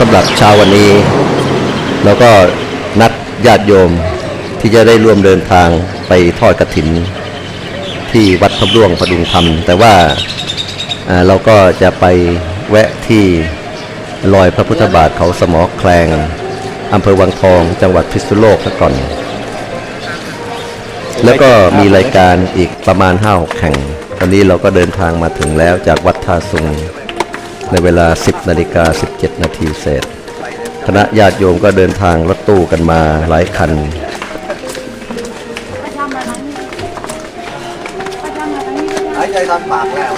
สำหรับเช้าวันนี้เราก็นัดญาติโยมที่จะได้ร่วมเดินทางไปทอดกระถิน ที่วัดพระร่วงพดุงธรรม แต่ว่าเราก็จะไปแวะที่รอยพระพุทธบาทเขาสมอแคลงอำเภอวังทองจังหวัดพิษณุโลกซะก่อน แล้วก็มีรายการอีกประมาณ5 6แข่งตอนนี้เราก็เดินทางมาถึงแล้วจากวัดท่าสุง ในเวลา 10นาฬิกา17 นาทีเศษ คณะญาติโยมก็เดินทางรถตู้กันมาหลายคัน หายใจทางปากแล้ว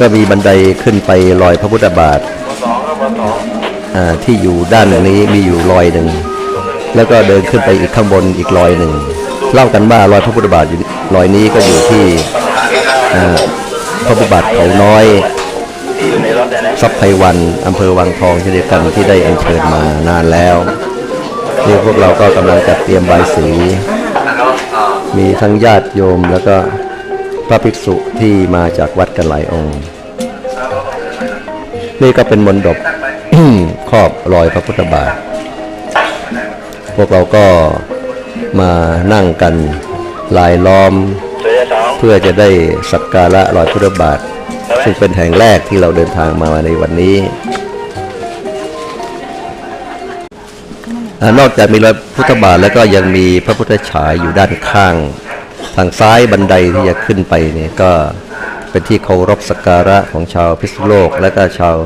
ก็มีบันไดขึ้นไปลอยพระพุทธบาทสองแล้วสองอ่าที่อยู่ด้านนี้มีอยู่ลอยหนึ่ง แล้วก็เดินขึ้นไปอีกข้างบนอีกลอยหนึ่ง เล่ากันว่ารอยพระพุทธบาทลอยนี้ก็อยู่ที่พระพุทธบาทเขาน้อยทรัพย์ไพวันอำเภอวังทองเช่นเดียวกันที่ได้อัญเชิญมานานแล้วนี่พวกเราก็กำลังจัดเตรียมใบสี มีทั้งญาติโยมแล้วก็พระภิกษุที่มาจากวัดกันหลายองค์ นี่ก็เป็นมนดบครอบรอยพระพุทธบาท พวกเราก็ มานั่งกันลายล้อมเสือสองเพื่อจะได้สักการะรอยพุทธบาท ซึ่งเป็นแห่งแรกที่เราเดินทางมาในวันนี้อ่านอกจากมีรอยพุทธบาทแล้วก็ยังมีพระพุทธฉายอยู่ด้านข้าง ทางซ้ายบันไดที่จะขึ้นไปเนี่ยก็เป็นที่เคารพสักการะของชาวพิษณุโลก และก็ชาว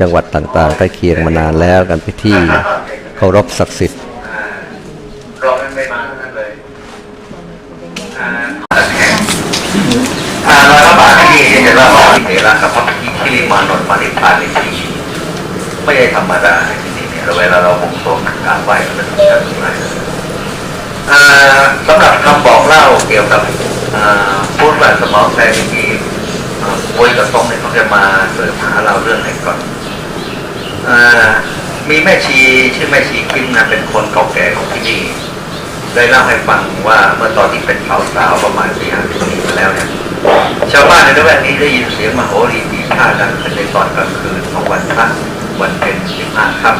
จังหวัดต่างๆใกล้เคียงมานานแล้วกันเป็นที่เคารพศักดิ์สิทธิ์ รอไม่มาทั้งนั้นเลยอ่าอ่าร้อยพระบาท ที่เห็นว่าลีเถระกับพระที่ริมานนท์มานิพานในที่นี้ไม่ใช่ธรรมดาที่นี่เนี่ยเวลาเราบุกโซนกราบไหว้ก็เป็นสำคัญมากอ่าสำหรับคำบอกเล่าเกี่ยวกับพูดแบบสมองแทนที่ป่วยกับตรงเนี่ยเขาจะมาเสิร์ฟหาเราเรื่องไหนก่อนมีแม่ชีชื่อแม่ชีคิมนะเป็นคนเก่าแก่ของที่นี่ได้เล่าให้ฟังว่าเมื่อตอนที่เป็นสาวสาวๆประมาณสี่ห้าสิบปีมาแล้วเนี่ย ชาวบ้านในละแวกนี้ได้ยินเสียงมโหรีตีท่าดังขึ้นในตอนกลางคืนของวันพระวันเป็นสิบห้าค่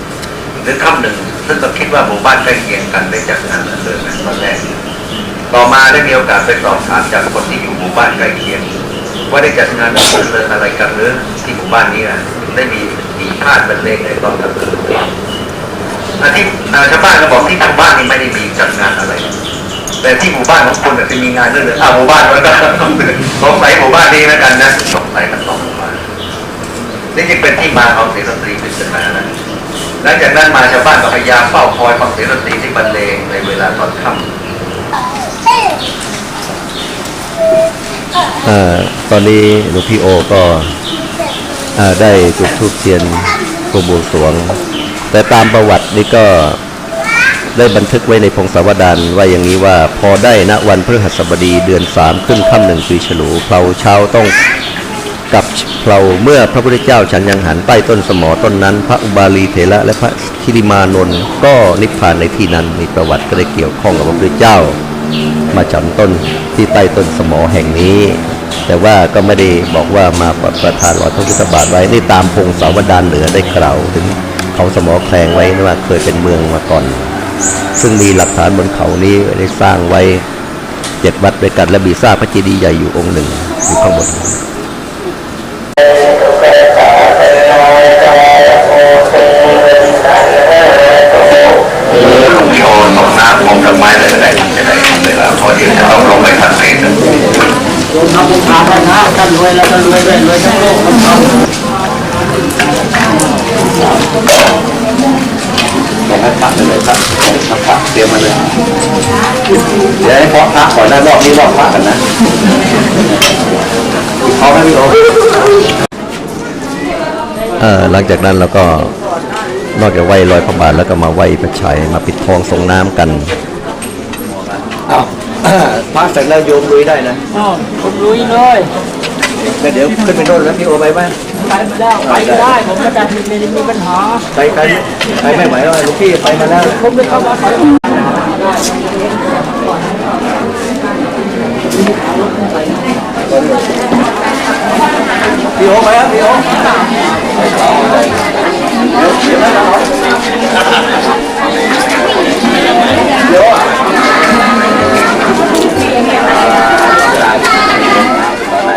ำหรือค่ำหนึ่งซึ่งก็คิดว่าหมู่บ้านใกล้เคียงกันได้จัดงานอันเดิมตอนแรก ต่อมาได้มีโอกาสไปสอบถามจากคนที่อยู่หมู่บ้านใกล้เคียง ว่าได้จัดงานอันเดิมอะไรกันหรือที่หมู่บ้านนี้นะได้มีปีพาดบรรเลงในตอนกลางคืนอันที่ชาวบ้านก็บอกที่หมู่บ้านนี้ไม่ได้มีจัดงานอะไร แต่ที่หมู่บ้านของคุณจะมีงานด้วยเหรออ่าหมู่บ้านมันก็สงสัยหมู่บ้านนี้แล้วกันนะสงสัยกันสองหมู่บ้านนี่จึงเป็นที่มาของเสียงดนตรีปริศนานะหลังจากนั้นมาชาวบ้านก็พยายามเฝ้าคอยฟังเสียงดนตรีที่บรรเลงในเวลาตอนค่ำอ่าตอนนี้หลวงพี่โอก็อ่าได้จุดทูปเทียนกรมบวงสรวง แต่ตามประวัตินี่ก็ ได้บันทึกไว้ในพงศาวดารว่าอย่างนี้ว่าพอได้ณวันพฤหัสบดีเดือนสามขึ้นค่ำหนึ่งปีฉลูเพลาเช้าต้องกลับเพลาเมื่อพระพุทธเจ้าฉันยังหันใต้ต้นสมอต้นนั้น พระอุบาลีเถระและพระคิริมานนท์ก็นิพพานในที่นั้นมีประวัติก็ได้เกี่ยวข้องกับพระพุทธเจ้า มาฉันต้นที่ใต้ต้นสมอแห่งนี้ แต่ว่าก็ไม่ได้บอกว่ามาประทานรอยพระพุทธบาทไว้นี่ตามพงศาวดารเหนือได้กล่าวถึงเขาสมอแคลงไว้นะว่าเคยเป็นเมืองมาก่อน ซึ่งมีหลักฐานบนเขานี้ได้สร้างไว้เจ็ดวัดด้วยกันและมีซากพระเจดีย์ใหญ่อยู่องค์หนึ่งอยู่ข้างบนลูกโยนส่งน้ำของดอกไม้อะไรก็ได้จะได้เวลาพอดีจะต้องลงไปทันเศษโยมทำบุญทานได้นะถ้ารวยแล้วก็รวยด้วยรวยทั้งโลกทั้งธรรม บอกให้พักเลยครับพักเตรียมมาเลยเดี๋ยวให้พอพักก่อนนะรอบนี้รอบพักกันนะพอไหมพี่โอเอ่อหลังจากนั้นเราก็นอกจากไหว้ลอยพระบาทแล้วก็มาไหว้พระชัยมาปิดทองส่งน้ำกันอ้าวพักเสร็จแล้วโยมลุยได้นะอ้าวผมลุยเลยก็เดี๋ยวขึ้นไปโน่นแล้วพี่โอไปไหม ไปไม่ได้ไปได้ผมไม่ได้ไม่ได้มีปัญหาใครใครใครไม่ไหวแล้วลูกพี่ไปมาแล้วผมไม่เข้ามาใส่พี่โอ๊คไปครับพี่โอ๊ค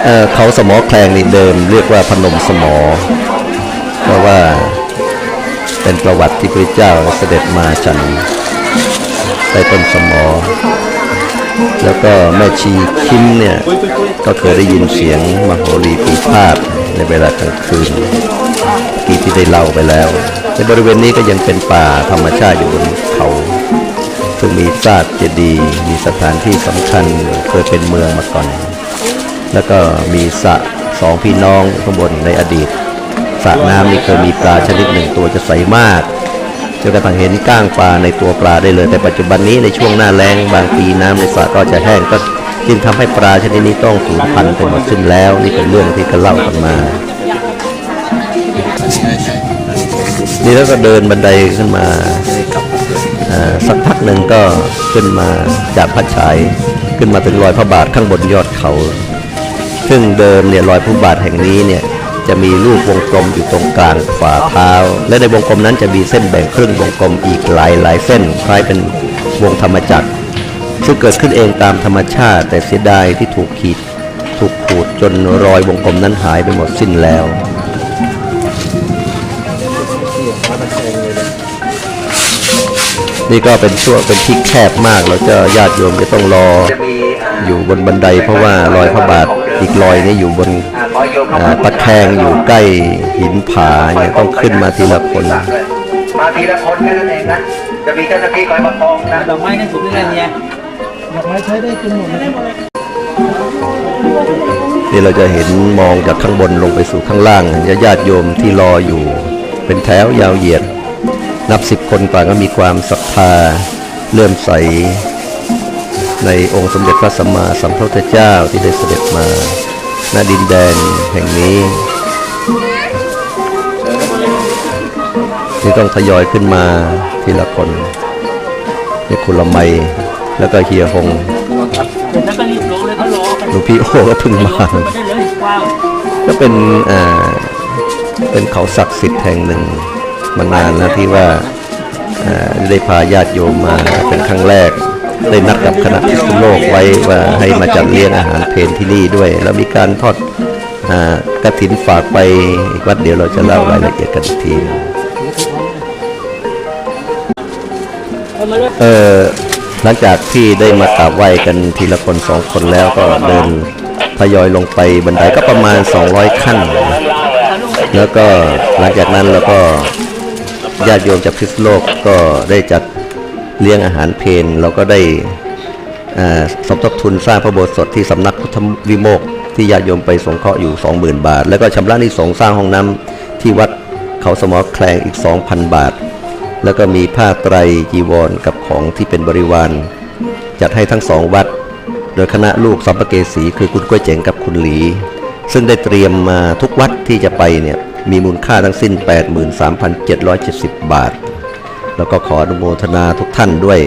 เเขาสมอแคลงนี่เดิม เรียกว่าพนมสมอ เพราะว่าเป็นประวัติที่พระเจ้าเสด็จมาฉันใต้ต้นสมอ แล้วก็แม่ชีคิมเนี่ย ก็เคยได้ยินเสียงมโหรีปีพาดในเวลากลางคืนกีที่ได้เล่าไปแล้ว ในบริเวณนี้ก็ยังเป็นป่าธรรมชาติอยู่บนเขาซึ่งมีซากเจดีย์มีสถานที่สำคัญเคยเป็นเมืองมาก่อน แล้วก็มีสระสองพี่น้องข้างบนในอดีตสระน้ำนี่เคยมีปลาชนิดหนึ่งตัวจะใสมากจนกระทั่งเห็นก้างปลาในตัวปลาได้เลย แต่ปัจจุบันนี้ในช่วงหน้าแล้งบางปีน้ำในสระก็จะแห้งก็จึงทำให้ปลาชนิดนี้ต้องสูญพันธุ์ไปหมดสิ้นแล้ว นี่เป็นเรื่องที่เขาเล่ากันมานี่แล้วก็เดินบันไดขึ้นมาสักพักหนึ่งก็ขึ้นมาจากพระฉายขึ้นมาถึงรอยพระบาทข้างบนยอดเขา ซึ่งเดิมเนี่ยรอยพระบาทแห่งนี้เนี่ยจะมีรูปวงกลมอยู่ตรงกลางฝ่าเท้า และในวงกลมนั้นจะมีเส้นแบ่งครึ่งวงกลมอีกหลายหลายเส้นคล้ายเป็นวงธรรมจักร ซึ่งเกิดขึ้นเองตามธรรมชาติแต่เสียดายที่ถูกขีด ถูกขูดจนรอยวงกลมนั้นหายไปหมดสิ้นแล้วนี่ก็เป็นช่วงเป็นที่แคบมากเราจะญาติโยมจะต้องรออยู่บนบันไดเพราะว่ารอยพระบาท อีกรอยนี้อยู่บนอ่าขอโยมเข้าอ่ามาตะแคงอยู่ใกล้หินผาเนี่ยต้องขึ้นมาทีละคน มาทีละคนแค่นั้นเองนะจะมีเจ้าหน้าที่คอยประคองนะดอกไม้ในสุดนี่ไงเนี่ยดอกไม้ใช้ได้จริงหมดเลยนี่เราจะเห็นมองจากข้างบนลงไปสู่ข้างล่างญาญาติโยมที่รออยู่ เป็นแถวยาวเหยียด นับสิบคนต่างก็มีความศรัทธาเลื่อมใส ในองค์สมเด็จพระสัมมาสัมพุทธเจ้าที่ได้เสด็จมาณดินแดนแห่งนี้ ที่ต้องทยอยขึ้นมาทีละคนนี่คุณละไมแล้วก็เฮียหงเดี๋ยวแล้วก็รีบลงเลยก็รอกันหลวงพี่โอก็เพิ่งมาไปได้เลยกว้างก็เป็นอ่าเป็นเขาศักดิ์สิทธิ์แห่งหนึ่งมานานแล้วที่ว่าอ่าได้พาญาติโยมมาเป็นครั้งแรก ได้นัดกับคณะพิษณุโลกไว้ว่าให้มาจัดเลี้ยงอาหารเพลที่นี่ด้วย แล้วมีการทอดอกระถินฝากไปอีกวัดเดี๋ยวเราจะเล่ารายละเอียดกันอีกทีหนึ่งเออหลังจากที่ได้มากราบไหว้กันทีละคนสองคนแล้วก็เดินทยอยลงไปบันไดก็ประมาณ 200 ขั้น แล้วก็หลังจากนั้นเราก็ญาติโยมจากพิษณุโลกก็ได้จัด เลี้ยงอาหารเพลเราก็ได้สมทบทุนสร้างพระโบสถ์ที่สำนักพุทธวิโมกข์ที่ญาติโยมไปสงเคราะห์อยู่ 20,000 บาท แล้วก็ชำระนี้สงสร้างห้องน้ำที่วัดเขาสมอแคลงอีก 2,000 บาท แล้วก็มีผ้าไตรจีวรกับของที่เป็นบริวารจัดให้ทั้งสองวัด โดยคณะลูกสัมปเกสีคือคุณก้วยเจ๋งกับคุณหลี ซึ่งได้เตรียมมาทุกวัดที่จะไปเนี่ยมีมูลค่าทั้งสิ้น 83,770 บาท แล้วก็ขออนุโมทนาทุกท่านด้วย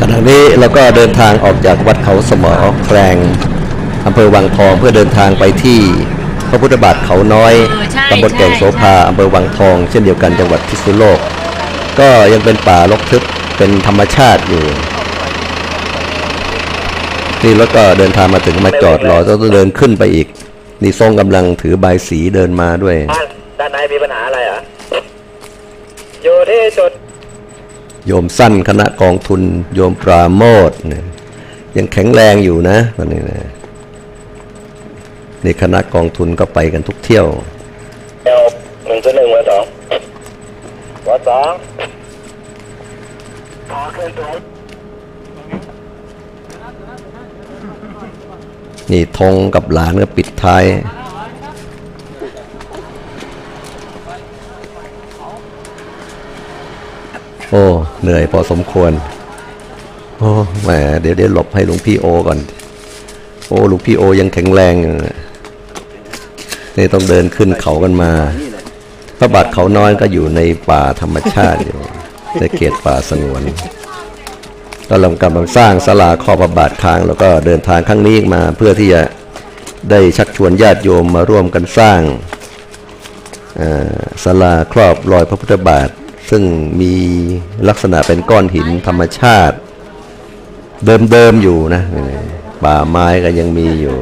ขณะนี้เราก็เดินทางออกจากวัดเขาสมอแคลงำเภอวังทองเพื่อเดินทางไปที่พระพุทธบาทเขาน้อยเออใช่ตำบลแก่งโสภาอำเภอวังทอง เช่นเดียวกันจังหวัดพิษณุโลก ก็ยังเป็นป่ารกทึบเป็นธรรมชาติอยู่นี่แล้วก็เดินทางมาถึงมาจอดรอต้องเดินขึ้นไปอีก นี่ทรงกำลังถือใบายสีเดินมาด้วย ด้านในมีปัญหาอะไรอะอยู่ที่จุดโยมสั้นคณะกองทุน โยมปราโมทเนี่ยยังแข็งแรงอยู่นะตอนนี้นะ นี่คณะกองทุนก็ไปกันทุกเที่ยวเอลหนึ่งจุดหนึ่งวัดสองวัดสองนี่ธงกับหลานก็ปิดท้ายนโอ้ เหนื่อยพอสมควร โอ้แหมเดี๋ยวเดี๋ยวหลบให้หลวงพี่โอก่อน โอ้หลวงพี่โอยังแข็งแรงอยู่ นะนี่ต้องเดินขึ้นเขากันมา พระบาทเขาน้อยก็อยู่ในป่าธรรมชาติอยู่ ในเขตป่าสงวนก็ลำกำลังสร้างศาลาครอบพระบาทค้าง แล้วก็เดินทางครั้งนี้มา เพื่อที่จะได้ชักชวนญาติโยมมาร่วมกันสร้างเอ่อศาลาครอบรอยพระพุทธบาท ซึ่งมีลักษณะเป็นก้อนหินธรรมชาติ เดิมๆอยู่นะป่าไม้ก็ยังมีอยู่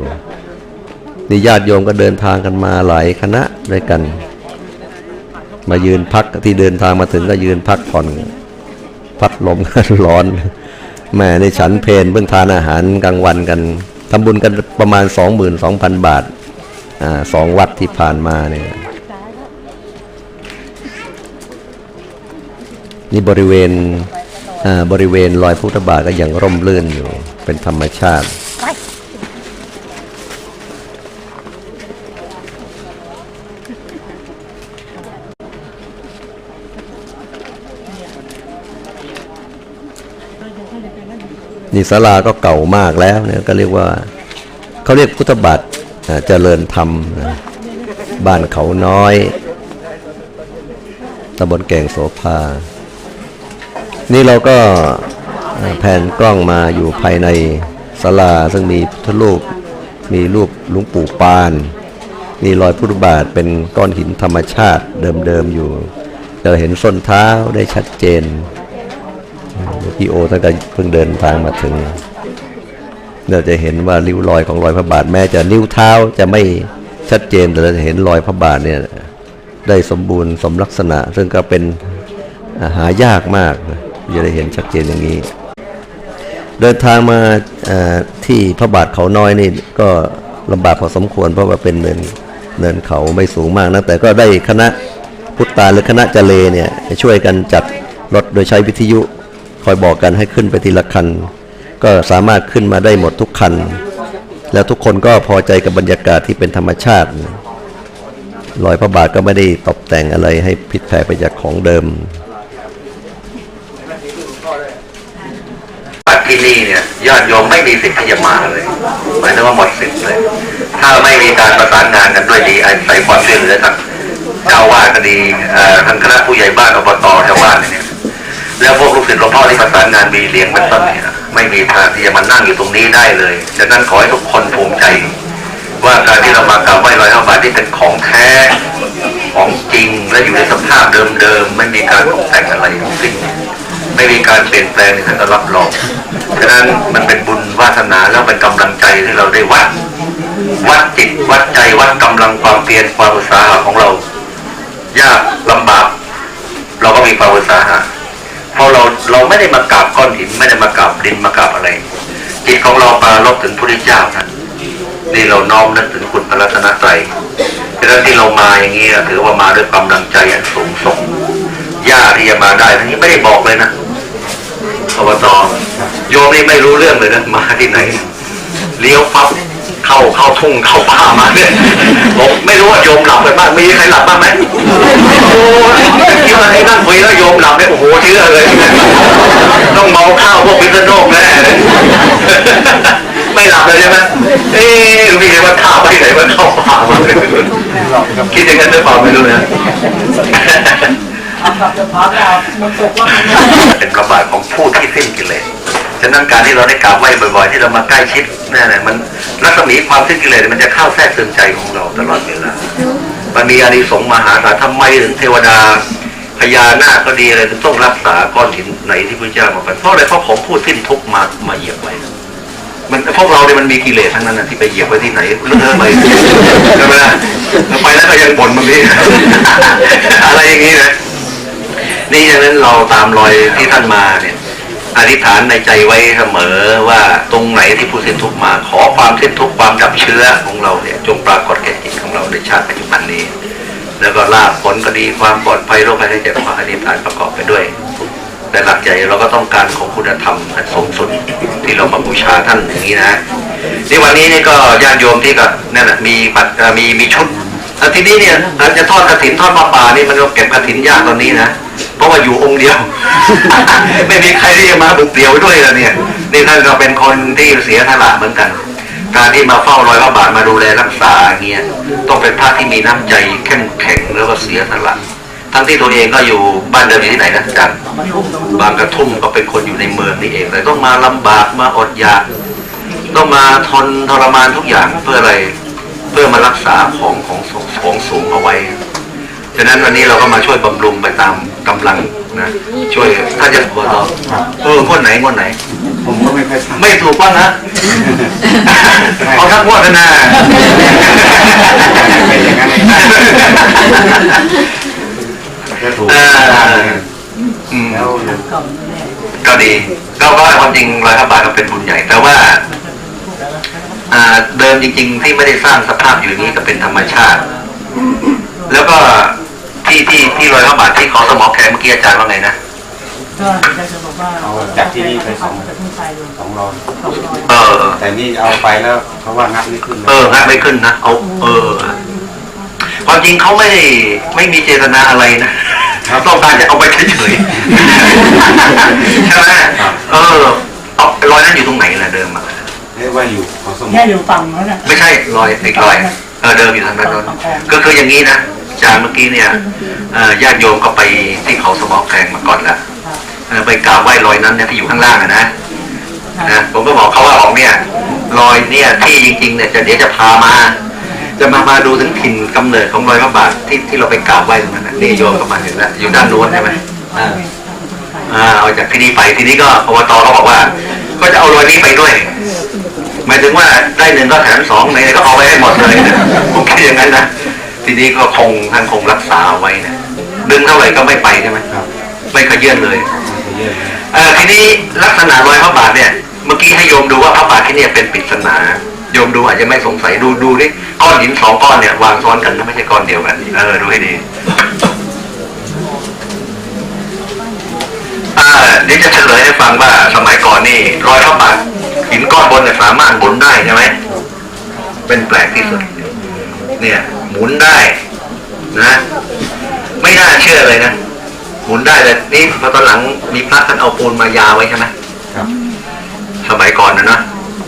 นี่ญาติโยมก็เดินทางกันมาหลายคณะด้วยกัน มายืนพักที่เดินทางมาถึงก็ยืนพักผ่อนพัดลมกันร้อนแม่ในฉันเพนเพิ่งทานอาหารกลางวันกันทำบุญกันประมาณ 22,000 บาทอ่าสองวัดที่ผ่านมาเนี่ยนี่บริเวณอ่าบริเวณรอยพุทธบาทก็ยังร่มรื่นอยู่ เป็นธรรมชาติ นี่ศาลาก็เก่ามากแล้วเนี่ยก็เรียกว่าเขาเรียกพุทธบาทอ่าเจริญธรรมนะบ้านเขาน้อยตำบลแก่งโสภา นี่เราก็แผนกล้องมาอยู่ภายในศาลาซึ่งมีพุทธรูปมีรูปหลุงปู่ปาน มีรอยพุทธบาทเป็นก้อนหินธรรมชาติเดิมๆอยู่จะเห็นส้นเท้าได้ชัดเจน พี่โอท่านก็เพิ่งเดินทางมาถึง เราจะเห็นว่าริ้วรอยของรอยพระบาทแม้จะนิ้วเท้าจะไม่ชัดเจนแต่เราจะเห็นรอยพระบาทเนี่ยได้สมบูรณ์สมลักษณะ ซึ่งก็เป็นหายากมากจะได้เห็นชัดเจนอย่างนี้ เดินทางมาที่พระบาทเขาน้อยนี่ก็ลำบากพอสมควรเพราะว่าเป็นเนินเนินเขาไม่สูงมากนะแต่ก็ได้คณะพุทธาหรือคณะเจเลเนี่ยช่วยกันจัดรถโดยใช้วิทยุ คอยบอกกันให้ขึ้นไปทีละคัน ก็สามารถขึ้นมาได้หมดทุกคัน แล้วทุกคนก็พอใจกับบรรยากาศที่เป็นธรรมชาติรอยพระบาทก็ไม่ได้ตกแต่งอะไรให้ผิดแผกไปจากของเดิมวัดที่นี่เนี่ยญาติโยมไม่มีสิทธิ์ที่จะมาเลยหมายถึงว่าหมดสิทธิ์เลย ถ้าไม่มีการประสานงานกันด้วยดีอาศัยความช่วยเหลือทางเจ้าวาดก็ดีเอ่อทางคณะผู้ใหญ่บ้านอบตชาวบ้านเนี่ย แล้วพวกลูกศิษย์หลวงพ่อที่ประสานงานมีเลี้ยงเป็นต้นเนี่ยไม่มีทางที่จะมานั่งอยู่ตรงนี้ได้เลยฉะนั้นขอให้ทุกคนภูมิใจ ว่าการที่เรามากราบไหว้รอยพระบาทที่เป็นของแท้ของจริงและอยู่ในสภาพเดิมๆไม่มีการตกแต่งอะไรทั้งสิ้นไม่มีการเปลี่ยนแปลงในท่านก็รับรองฉะนั้นมันเป็นบุญวาสนาแล้วเป็นกำลังใจที่เราได้วัดวัดจิตวัดใจวัดกำลังความเพียรความอุตสาหะของเรา ยากลำบาก เราก็มีความอุตสาหะ เพราะเราเราไม่ได้มากราบก้อนหินไม่ได้มากราบดินมากราบอะไรจิตของเราปารบถึงพระเจ้าท่านนี่เราน้อมนึกถึงคุณพระรัตนตรัยฉะนั้นที่เรามาอย่างนี้ถือว่ามาด้วยกำลังใจอันสูงส่งยากที่จะมาได้ทั้งนี้ไม่ได้บอกเลยนะอบตโยมนี่ไม่รู้เรื่องเลยนะมาที่ไหน เลี้ยวปั๊บ เข้าเข้าทุ่งเข้าป่ามาเนี่ยผมไม่รู้ว่าโยมหลับไปบ้างมีใครหลับบ้างไหมโอ้ยคิดว่าไอ้นั่งคุยแล้วโยมหลับเนี่ยโอ้โหเชื่อเลย ต้องเมาข้าวพวกพิษณุโลกแน่เลยไม่หลับเลยใช่ไหมเอ๊ะมีใครว่าข้าวไปไหนมันเข้าป่ามาเลยคิดอย่างนั้นหรือเปล่าไม่รู้นะเป็นประบาทของผู้ที่สิ้นกิเลส ฉะนั้นการที่เราได้กราบไหว้บ่อยๆ ที่เรามาใกล้ชิดนั่นแหละมันรัศมีความสิ้นกิเลสมันจะเข้าแทรกซึมใจของเราตลอดเวลามันมีอานิสงส์มหาศาลทำไมถึงเทวดาพญานาคก็ดีอะไรต้องรักษาก้อนหินไหนที่พระเจ้ามาไปเพราะอะไรเพราะของผู้สิ้นทุกมามาเหยียบไว้มันพวกเราเนี่ยมันมีกิเลสทั้งนั้นนะที่ไปเหยียบไว้ที่ไหนเลื่อะไปใช่ไหมล่ะแล้วไปแล้วก็ยังบ่นบางทีอะไรอย่างนี้นะนี่ฉะนั้นเราตามรอยที่ท่านมาเนี่ย อธิษฐานในใจไว้เสมอว่าตรงไหนที่ผู้สิ้นทุกข์มา ขอความสิ้นทุกข์ความดับเชื้อของเราเนี่ยจงปรากฏแก่จิตของเราในชาติปัจจุบันนี้ แล้วก็ลาภผลก็ดีความปลอดภัยโรคภัยไข้เจ็บขออธิษฐานประกอบไปด้วยแต่หลักใจเราก็ต้องการของคุณธรรมอันสูงสุดที่เรามาบูชาท่านอย่างนี้นะในวันนี้นี่ก็ญาติโยมที่ก็นั่นแหละมีบัตรมีมีชุด แล้วทีนี้เนี่ยเราจะทอดกระถินทอดปลาป่านี่มันก็เก็บกระถินยากตอนนี้นะเพราะว่าอยู่องค์เดียว ไม่มีใครที่จะมาบุกเดี่ยวด้วยแล้วเนี่ย นี่ท่านก็เป็นคนที่เสียสละเหมือนกัน การที่มาเฝ้ารอยพระบาทมาดูแลรักษาอย่างเงี้ยต้องเป็นพระที่มีน้ำใจเข้มแข็งแล้วก็เสียสละทั้งที่ตัวเองก็อยู่บ้านเดิมอยู่ที่ไหนนะอาจันบางกระทุ่มก็เป็นคนอยู่ในเมืองนี่เองแต่ต้องมาลำบากมาอดอยากต้องมาทนทรมานทุกอย่างเพื่ออะไร เพื่อมารักษาของของสูงของสูงเอาไว้ ฉะนั้นวันนี้เราก็มาช่วยบำรุงไปตามกำลังนะ ช่วยถ้าจะหัวเราะเออคนไหนคนไหน ผมก็ไม่ค่อยทราบไม่ถูกบ้างนะเอาทั้งงวดนะนะเป็นอย่างนั้นจะถูกเอออืมแล้วก็ดีก็ก็ความจริงร้อยพระบาทก็เป็นบุญใหญ่แต่ว่าอ่า เดิมจริง ๆ ที่ไม่ได้สร้างสภาพอยู่อย่างนี้ก็เป็นธรรมชาติ แล้วก็ที่ที่ที่ร้อยพระบาทที่เขาสมอแขกเมื่อกี้อาจารย์ว่าไงนะก็จะจะบอกว่าเอาจากที่นี่ไปสองจะขึ้นไปอยู่สองร้อยสองร้อยเออ แต่นี่เอาไปแล้วเพราะว่างัดไม่ขึ้น เอองัดไม่ขึ้นนะเอาเออความจริงเขาไม่ได้ไม่มีเจตนาอะไรนะต้องการจะเอาไปเฉยๆใช่ไหมเออเอารอยนั้นอยู่ตรงไหนล่ะเดิมอะ เรียกว่าอยู่ของสมุแค่ทรอยู่ฝั่งนั้นน่ะไม่ใช่รอยไอ้รอยเออเดิมอยู่ทางด้านโน้นก็คืออย่างนี้นะอาจารย์เมื่อกี้เนี่ยเอ่อญาติโยมก็ไปที่เขาสมอแกงมาก่อนแล้วเออไปกราบไหว้รอยนั้นเนี่ยที่อยู่ข้างล่างอะนะนะผมก็บอกเขาว่าออกเนี่ยรอยเนี่ยที่จริงๆเนี่ยจะเดี๋ยวจะพามา จะมามาดูถึงถิ่นกำเนิดของรอยพระบาทที่ที่เราไปกราบไหว้ตรงนั้นนะนี่โยมก็มาเห็นแล้วอยู่ด้านโน้นใช่ไหมอ่าอ่าเอาจากที่นี่ไปทีนี้ก็อบตก็บอกว่า ก็จะเอารอยนี้ไปด้วย หมายถึงว่าได้หนึ่งก็แถมสองไหนๆก็เอาไปให้หมดเลยนะผมคิดอย่างนั้นนะทีนี้ก็คงท่านคงรักษาไว้นะดึงเท่าไหร่ก็ไม่ไปใช่ไหมครับ ไม่ขยื่นเลยเยอะเลยเออทีนี้ลักษณะรอยพระบาทเนี่ย เมื่อกี้ให้โยมดูว่าพระบาทที่เนี่ยเป็นปริศนาโยมดูอาจจะไม่สงสัยดูดูดิก้อนหินสองก้อนเนี่ยวางซ้อนกันนะไม่ใช่ก้อนเดียวกันเออดูให้ดีอ่าเดี๋ยวจะเฉลยให้ฟังว่า เป็นแปลกที่สุด เนี่ย หมุนได้นะ ไม่น่าเชื่อเลยนะหมุนได้แต่นี่พอตอนหลังมีพระท่านเอาปูนมายาไว้ใช่ไหมครับ สมัยก่อนนะนะ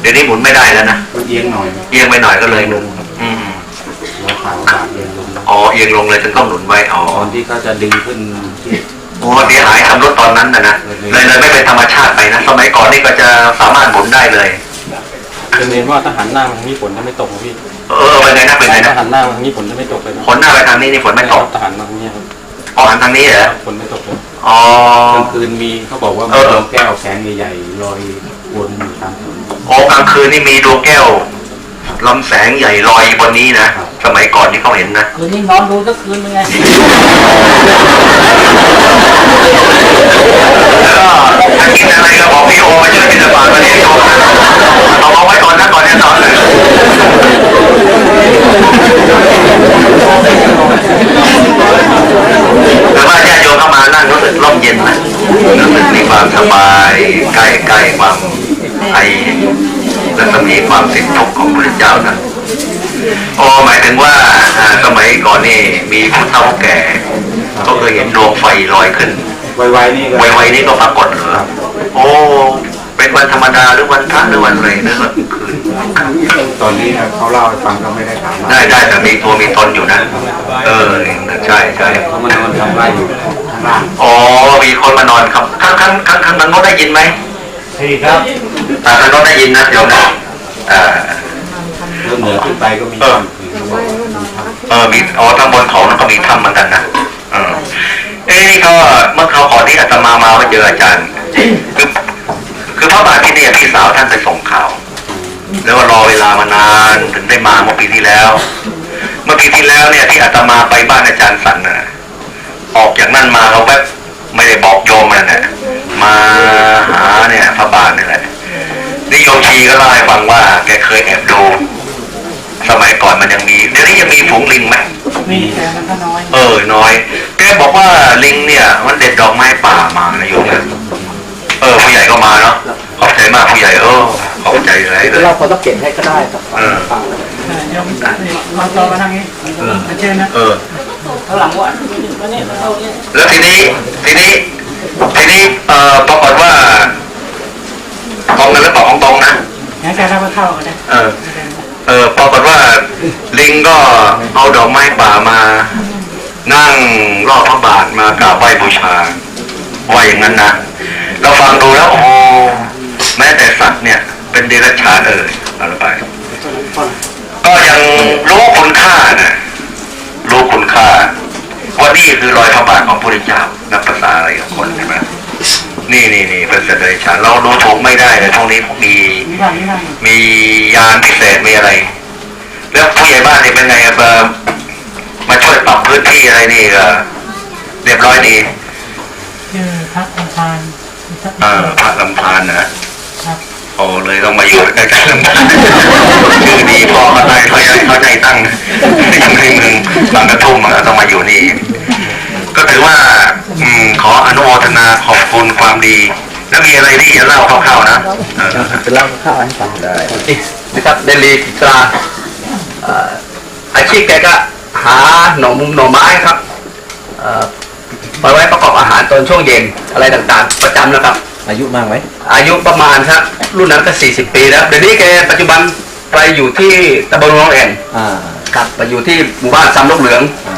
เดี๋ยวนี้หมุนไม่ได้แล้วนะมันเอียงหน่อยเอียงไปหน่อยก็เลยหนุนอืมร้อยฝ่าบาทเอียงลงแล้วอ๋อเอียงลงเลยจนต้องหนุนไว้อ๋อตอนที่เขาจะดึงขึ้นที่โอ้เสียหายทำรถตอนนั้นนะนะเลยเลยไม่เป็นธรรมชาติไปนะสมัยก่อนนี่ก็จะสามารถหมุนได้เลย จะเน้นว่าถ้าหันหน้ามาทางนี้ฝนจะไม่ตกนะพี่เออเป็นไงนะเป็นไงถ้านะหันหน้ามาทางนี้ฝนจะไม่ตกเลยนะผลหน้าไปทางนี้นี่ฝนไม่ตกถ้าหันมาทางนี้ครับออกหันทางนี้เหรอฝนไม่ตกเลยอ๋อกลางคืนมีเขาบอกว่ามีดวงแก้วแสงใหญ่ๆลอยวนอยู่ตามถนนโอ้กลางคืนนี่มีดวงแก้ว ลำแสงใหญ่ลอยบนนี้นะ สมัยก่อนที่เขาเห็นนะคืนนี้นอนดูสักคืนเป็นไงแล้วก็ถ้ากินอะไรก็บอกพี่โอมาช่วยกินบาตวันนี้โยมเอาเอาไว้ก่อนนะก่อนจะนอนเลยแต่ว่าญาติโยมเข้ามานั่งรู้สึกร่มเย็นนะรู้สึกมีความสบายใกล้ใกล้ความไอ และก็มีความสิ้นทุกข์ของพระเจ้านะโอ้หมายถึงว่าอ่าสมัยก่อนนี่มีผู้เฒ่าแก่ก็เคยเห็นดวงไฟลอยขึ้นไวๆนี่ก็ไวๆนี่ก็ปรากฏเหรอโอ้เป็นวันธรรมดาหรือวันพระหรือวันอะไรหรือวันคืนตอนนี้เขาเล่าให้ฟังก็ไม่ได้ถามมาได้ได้แต่มีตัวมีตนอยู่นะ เออใช่ใช่เขามานอนทำไรอยู่ข้างล่างอ๋อมีคนมานอนครับข้างข้างข้างข้างทางโน้นได้ยินไหมที่ครับอ่า ทางโน้นได้ยินนะโยมนะอ่าเริ่มเหนือขึ้นไปก็มีเออถ้ำเขาบอกว่ามีถ้ำเออมีอ๋อทางบนเขานั้นก็มีถ้ำเหมือนกันนะเออเอ้นี่ก็เมื่อคราวก่อนที่อาตมามาก็เจออาจารย์ คือคือพระบาทที่เนี่ยพี่สาวท่านไปส่งข่าว แล้วก็รอเวลามานานถึงได้มาเมื่อปีที่แล้ว เมื่อปีที่แล้วเนี่ยที่อาตมาไปบ้านอาจารย์สันน่ะออกจากนั่นมาเราแวบไม่ได้บอกโยมมันน่ะมาหาเนี่ยพระบาทนี่แหละ นี่โยมชีก็เล่าให้ฟังว่าแกเคยแอบดู สมัยก่อนมันยังมีเดี๋ยวนี้ยังมีฝูงลิงไหมมีแต่มันก็น้อย เออน้อย แกบอกว่าลิงเนี่ย มันเด็ดดอกไม้ป่ามานะโยมนะเออผู้ใหญ่ก็มาเนาะขอบใจมากผู้ใหญ่เออขขอบใจไรเลยเราพอต้องเก็บให้ก็ได้ครับเออฟังเออเดี๋ยวเราต่อมาทางนี้เชิญนะเออเขาหลังว่าวันนี้เราเนี่ยแล้วทีนี้ทีนี้ทีนี้เอ่อปรากฏว่า ตรงกันหรือเปล่าของตรงนะงั้นการรับเข้ากันนะเออเออปรากฏว่าลิงก็เอาดอกไม้ป่ามา นั่งรอบพระบาทมากราบไหว้บูชาว่าอย่างนั้นนะเราฟังดูแล้วโอ้แม้แต่สัตว์เนี่ย เป็นเดรัจฉานเอ่ยอะไรไป ก็ยังรู้คุณค่านะรู้คุณค่าว่านี่คือรอยพระบาทของพระพุทธเจ้านับภาษาอะไรกับคนใช่ไหม นี่นี่นี่เป็นสัตว์เดรัจฉานเราดูถูกไม่ได้เลยพวกนี้มีนี่บ้างนี่บ้างมียานพิเศษมีอะไร แล้วผู้ใหญ่บ้านนี่เป็นไงเออมาช่วยปรับพื้นที่อะไรนี่เออเรียบร้อยดีชื่อพักอังคารพักเออพระลำพานนะครับโอ้เลยต้องมาอยู่ใกล้ๆลำพานชื่อดีพอเขาได้เขาใจเขาใจตั้งยังให้มึงบางกระทุ่มอะต้องมาอยู่นี่ ก็ถือว่า อืมขออนุโมทนาขอบคุณความดี แล้วมีอะไรที่จะเล่าคร่าวๆนะเออเป็นเล่าข้าวให้ฟังได้นะครับเดลีตราเอ่ออาชีพแกก็หาหน่อมุมหน่อไม้ครับเอ่อไปไว้ประกอบอาหารตอนช่วงเย็นอะไรต่างๆ ประจำนะครับ อายุมากไหมอายุประมาณครับรุ่นนั้นก็ 40 ปีแล้วเดี๋ยวนี้แกปัจจุบันไปอยู่ที่ตำบลรองแอนอ่า ครับไปอยู่ที่หมู่บ้านซ้ำลูกเหลือง อ่า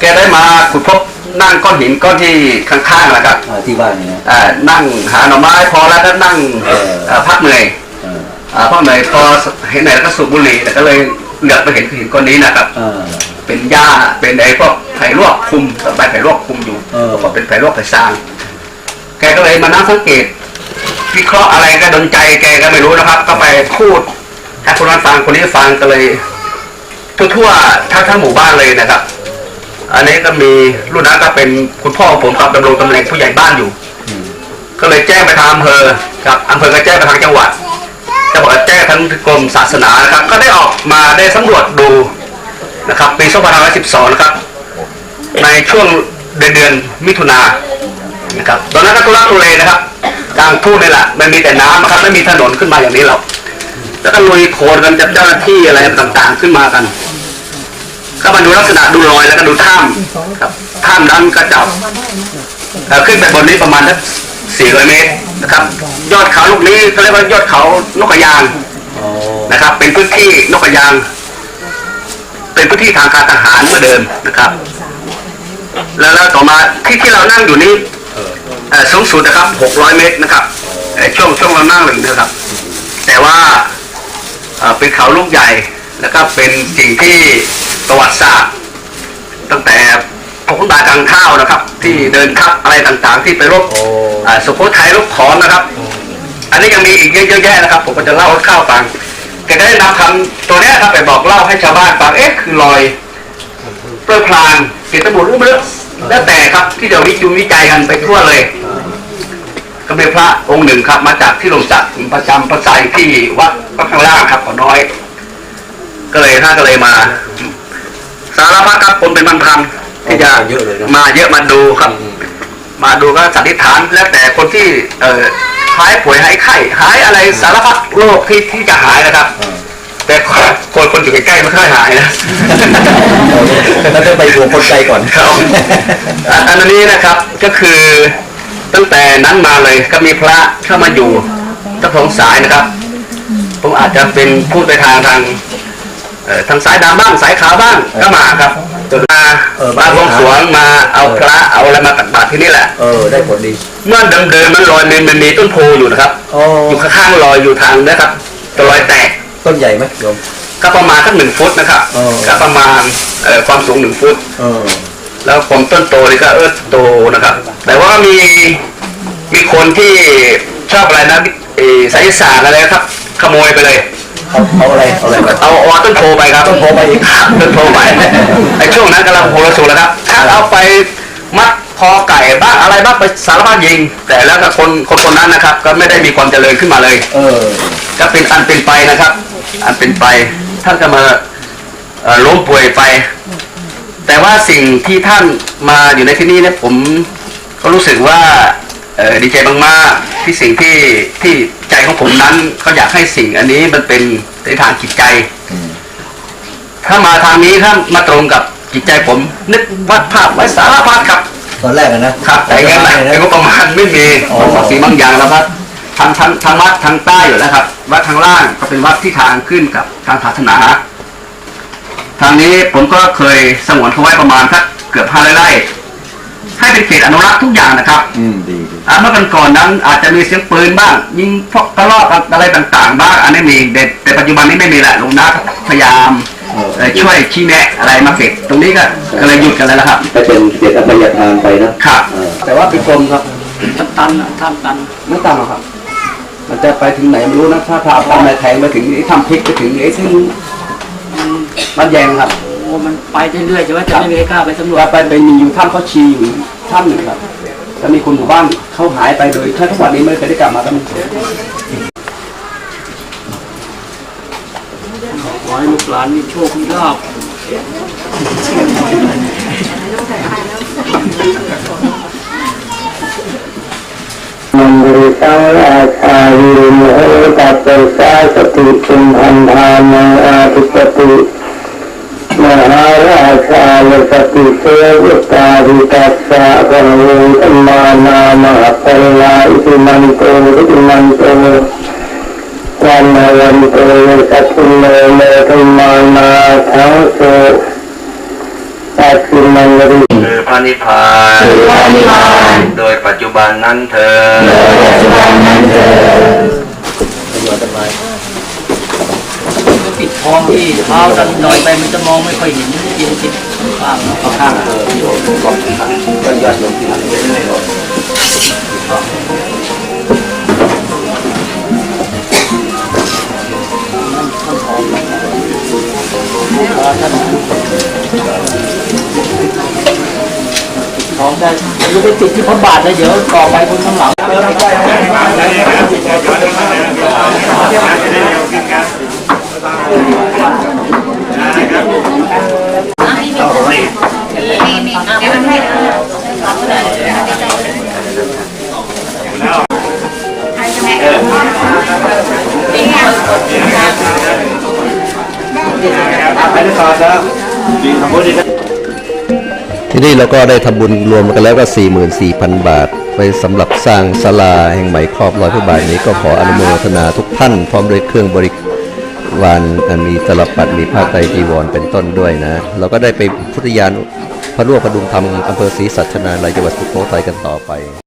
แกได้มาขุดพบ นั่งก้อนหินก้อนที่ข้างๆนะครับอ่าที่บ้านเนี่ยนะเอ่อนั่งหาหน่อไม้พอแล้วก็นั่งเออเอ่อพักเหนื่อยเอออ่าพักเหนื่อยพอเห็นไหนแล้วก็สูบบุหรี่แต่ก็เลยเหลือบไปเห็นหินก้อนนี้นะครับ เออ เป็นหญ้าเป็นไอ้พวกไผ่ลวกคุมใบไผ่ลวกคุมอยู่เออ ก็เป็นไผ่ลวกไผ่ซางแกก็เลยมานั่งสังเกตวิเคราะห์อะไรก็ดนใจแกก็ไม่รู้นะครับ ก็ไปพูดให้คนนั้นฟังคนนี้ฟังก็เลยทั่วๆทั้งทั้งหมู่บ้านเลยนะครับ อันนี้ก็มีรุ่นนั้นก็เป็นคุณพ่อผมกับดำรงตำแหน่งผู้ใหญ่บ้านอยู่ ก็เลยแจ้งไปทางอำเภอครับอำเภอก็แจ้งไปทางจังหวัดจังหวัดก็แจ้งทางกรมศาสนานะครับ ก็ได้ออกมาได้สำรวจดูนะครับปี2512นะครับ ในช่วงเดือนเดือนมิถุนานะครับตอนนั้นก็ทุรักทุเลนะครับกลางทุ่งนี่แหละมันมีแต่น้ำนะครับไม่มีถนนขึ้นมาอย่างนี้หรอกแล้วก็ลุยโคลนกันจับเจ้าหน้าที่อะไรต่างๆขึ้นมากัน ก็มาดูลักษณะดูรอยแล้วก็ดูถ้ำครับถ้ำนั้นก็จะเอ่อขึ้นไปบนนี้ประมาณสัก400เมตรนะครับ ยอดเขาลูกนี้เขาเรียกว่ายอดเขานกกระยางอ๋อนะครับ เป็นพื้นที่นกกระยาง เป็นพื้นที่ทางการทหารเมื่อเดิมนะครับ แล้วแล้วต่อมาที่ที่เรานั่งอยู่นี้เอ่อสูงสุดนะครับ600เมตรนะครับเอ่อช่วงช่วงเรานั่งหนึ่งนะครับ แต่ว่าเอ่อเป็นเขาลูกใหญ่ แล้วก็เป็นสิ่งที่ประวัติศาสตร์ ตั้งแต่พวกคุณตากลางข้าวนะครับ ที่เดินทัพอะไรต่างๆ ที่ไปรบโอ้อ่าสุโขทัยรบขอมนะครับ อันนี้ยังมีอีกเยอะแยะนะครับ ผมก็จะเล่าข้าวฟังแกก็ได้นำคำตัวเนี้ยครับไปบอกเล่าให้ชาวบ้านฟังเอ๊ะคือรอยเปลือยพลานเกียรติบุตรอุ้มเลือกแล้วแต่ครับที่เดี๋ยววิจุวิจัยกันไปทั่วเลยก็มีพระองค์หนึ่งครับ มาจากที่ลงจักรประจำพระสายที่วัดวัดข้างล่างครับขอน้อย ก็เลยท่านก็เลยมา สารพัดครับคนเป็นบรรพันที่จะเยอะเลยนะมาเยอะมาดูครับ มาดูก็สันนิษฐานแล้วแต่คนที่ เอ่อหายป่วยหายไข้หายอะไรสารพัดโรคที่ที่จะหายนะครับ แต่คนคนอยู่ใกล้ๆไม่ค่อยหายนะแล้วต้องไปรวมคนใจก่อนครับอะอันนี้นะครับก็คือตั้งแต่นั้นมาเลยก็มีพระเข้ามาอยู่ทั้งสองสายนะครับ ผมอาจจะเป็นพูดไปทางทางเอ่อ ทางสายดำบ้างสายขาวบ้างก็มาครับจนมาเออมาบวงสรวงมาเอาพระเอาอะไรมาตักบาตรที่นี่แหละเออได้ผลดี เมื่อเดิมๆมันลอยมันมันมีต้นโพอยู่นะครับโอ้อยู่ข้างๆลอยอยู่ทางนะครับจะลอยแตกต้นใหญ่ไหมโยมก็ประมาณสักหนึ่งฟุตนะครับอ๋อก็ประมาณเอ่อความสูงหนึ่งฟุตเออแล้วผมต้นโตนี่ก็เออโตนะครับ แต่ว่ามีมีคนที่ชอบอะไรนะเอ่อไสยศาสตร์อะไรนะครับ ขโมยไปเลย เอาเอาอะไรเอาอะไรเอาเอาต้นโพไปครับต้นโพไปอีกต้นโพไปไอ้ช่วงนั้นกำลังโหรสุแล้วครับถ้าเอาไปมัดคอไก่บ้างอะไรบ้างไปสารพัดยิง แต่แล้วก็คนคนคนนั้นนะครับ ก็ไม่ได้มีความเจริญขึ้นมาเลย เออก็เป็นอันเป็นไปนะครับ อันเป็นไปท่านก็มาเอ่อล้มป่วยไป แต่ว่าสิ่งที่ท่านมาอยู่ในที่นี้เนี่ยผมก็รู้สึกว่า เอ่อดีใจมากๆที่สิ่งที่ที่ใจของผมนั้นก็อยากให้สิ่งอันนี้มันเป็นในทางจิตใจ ถ้ามาทางนี้ถ้ามาตรงกับจิตใจผม นึกวัดภาพไว้สารพัดครับ ตอนแรกอะนะ ครับ แต่เงินน่ะแต่ก็ประมาณไม่มีอ๋อบางสิ่งบางอย่างแล้วครับทางทางทางวัดทางใต้อยู่แล้วครับ วัดทางล่างก็เป็นวัดที่ทางขึ้นกับทางศาสนาทางนี้ผมก็เคยสงวนเขาไว้ประมาณสักเกือบห้าไร่ ให้เป็นเขตอนุรักษ์ทุกอย่างนะครับอืมดีดีอ่าเมื่อกันก่อนนั้นอาจจะมีเสียงปืนบ้าง ยิงพวกกระรอกอะไรต่างๆ บ้าง อันนี้มีแต่แต่ปัจจุบันนี้ไม่มีแหละลุงนัทพยายามเอ่อช่วยชี้แนะอะไรมาเสร็จตรงนี้ก็ก็เลยหยุดกันแล้วละครับ ไปเป็นเขตอภัยทานไปนะครับแต่ว่าเป็นกรมครับตันอะทำตันไม่ต่างหรอกครับ มันจะไปถึงไหนไม่รู้นะถ้าถ้าเอาตามในแทงไปถึงไอ้ทำพริกไปถึงไอ้ซึ่งบ้านแยงครับ โอ้มันไปเรื่อยๆจะว่าจะไม่มีใครกล้าไปสำรวจว่าไปเป็นมีอยู่ถ้ำเขาชีอยู่ถ้ำหนึ่งครับแล้วมีคนหมู่บ้านเขาหายไปโดยถ้าทุกวันนี้ไม่เคยได้กลับมาก็ไม่เคยขอให้ลูกหลานมีโชคมีลาภมันบริสังราชาวิริโมตัปเปสาสติคุมพันธานังอาทิปติ มหาราชาลสติเสวิตาวิตัสสะกรเวธมานามหาปลาอิติมันโตอิมันโตวันวันโตสัตุโลเลธมานาทังโสตัสสิมังริคือพระนิพพานพระนิพพานโดยปัจจุบันนั้นเธอปัจจุบันนั้นเถิดปิด ทองที่เท้าดันหน่อยไปมันจะมองไม่ค่อยเห็นยินคิดบ้างเนาะข้างเออที่โดนก่อนก็ยอดลงที่นั่นไม่ได้หรอกทองได้จะไปติดที่พระบาทแล้เดี๋ยวต่อไปคนข้างหลัง ที่นี่เราก็ได้ทำบุญรวมกันแล้วก็ 44,000 บาท ไปสำหรับสร้างศาลาแห่งใหม่ครอบร้อยพระบาทนี้ก็ขออนุโมทนาทุกท่าน พร้อมด้วยเครื่องบริ วันมีตลปัดมีผ้าไตรจีวรเป็นต้นด้วยนะ เราก็ได้ไปพุทธยานพระร่วงพระดุงธรรมอำเภอศรีสัชนาลัยจังหวัดสุโขทัยกันต่อไป